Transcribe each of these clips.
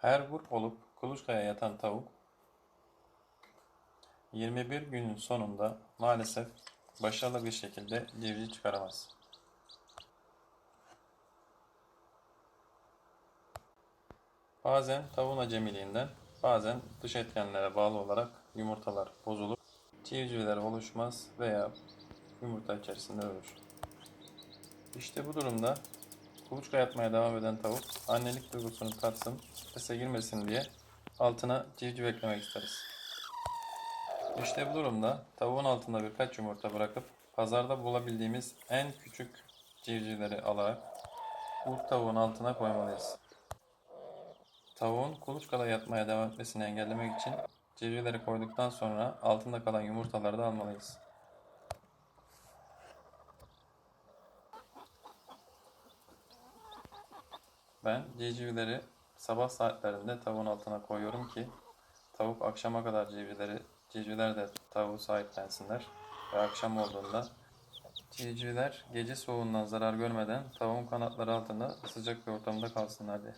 Her grup olup kuluçkaya yatan tavuk 21 günün sonunda maalesef başarılı bir şekilde civciv çıkaramaz. Bazen tavuğun acemiliğinden, bazen dış etkenlere bağlı olarak yumurtalar bozulur, civcivler oluşmaz veya yumurta içerisinde ölür. İşte bu durumda kuluçka yatmaya devam eden tavuk annelik duygusunu tatsın, strese girmesin diye altına civciv eklemek isteriz. İşte bu durumda tavuğun altında birkaç yumurta bırakıp pazarda bulabildiğimiz en küçük civcivleri alarak bu tavuğun altına koymalıyız. Tavuğun kuluçkada yatmaya devam etmesini engellemek için civcivleri koyduktan sonra altında kalan yumurtaları da almalıyız. Ben civcivleri sabah saatlerinde tavuğun altına koyuyorum ki tavuk akşama kadar civcivleri, civcivler de tavuğu sahiplensinler ve akşam olduğunda civcivler gece soğuğundan zarar görmeden tavuğun kanatları altında sıcak bir ortamda kalsınlar diye.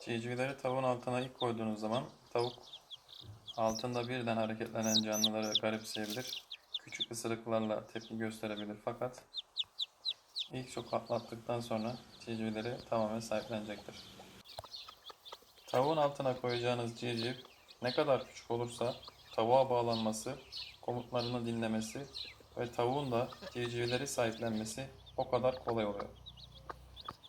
Civcivleri tavuğun altına ilk koyduğunuz zaman tavuk altında birden hareketlenen canlıları garipseyebilir. Küçük ısırıklarla tepki gösterebilir fakat ilk şok atlattıktan sonra civcivleri tamamen sahiplenecektir. Tavuğun altına koyacağınız civciv ne kadar küçük olursa tavuğa bağlanması, komutlarını dinlemesi ve tavuğun da civcivleri sahiplenmesi o kadar kolay oluyor.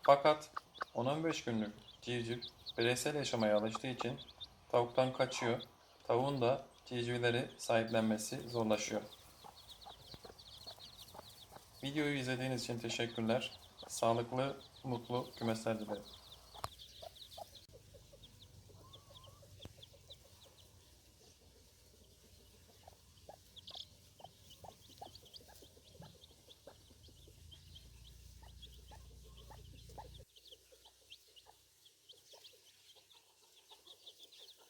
Fakat 10-15 günlük civciv bireysel yaşamaya alıştığı için tavuktan kaçıyor. Tavuğun da civcivleri sahiplenmesi zorlaşıyor. Videoyu izlediğiniz için teşekkürler. Sağlıklı, mutlu kümesler dilerim.